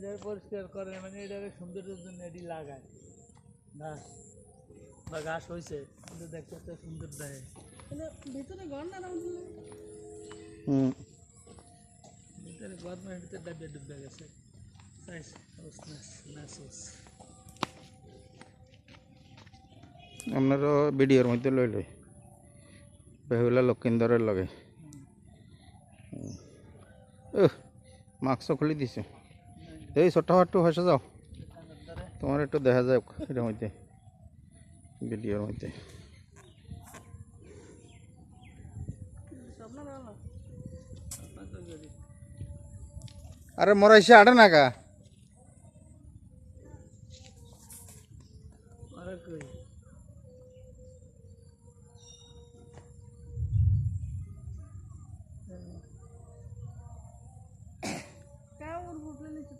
এটা পরিষ্কার করে মানে এটাকে সৌন্দর্যের জন্য এটি লাগায়। ঘাস বা ঘাস হয়েছে কিন্তু দেখতে একটা সুন্দর দেয়। ভিতরে ঘর না হুম। ভিতরে গরমের ভিতরে ডাবে ডুবে গেছে। আপনারও ভিডিওর মধ্যে লই লই। বেহুলা লক্ষিন্দরের লগে। ও মাস্ক খুলে দিছে। এই ছোট্ট হাট্টু হেসে যাও। তোমার একটু দেখা যাক এটার মধ্যে, ভিডিওর মধ্যে। আরে মরাইছে আটে না কা? বুঝলে নিচ্ছে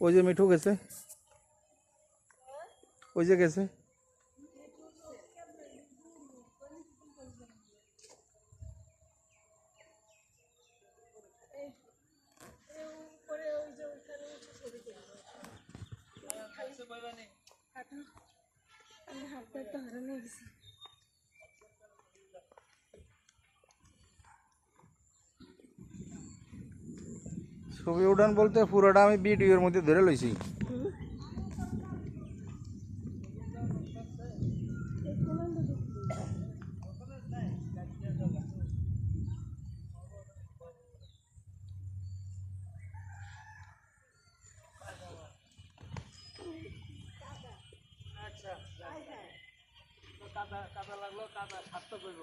ওই যে মিঠু গেছে ওই যে গেছে উপরে ওই যে ওইখানে উঠে ছবি তুলবো হাঁটু আমি হাঁটতে হাঁটতে হারানো হয়ে গেছি ছবি উঠান বলতে পুরোটা আমি ভিডিওর মধ্যে ধরে লইছি। আচ্ছা কাদা কাদা লাগল কাদা সার্থক করব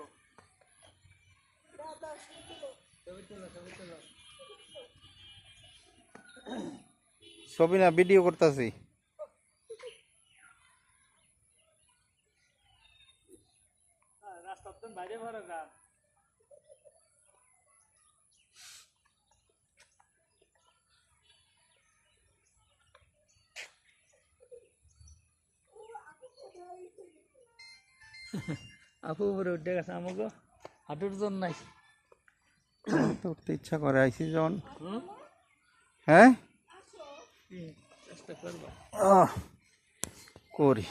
ছবি না ভিডিও করতেছি। আপু উপরে উঠে গেছে আমাকে। হাঁটুর জন্য নাই। উঠতে ইচ্ছা করে আইসি হুম? হ্যাঁ? চেষ্টা করি।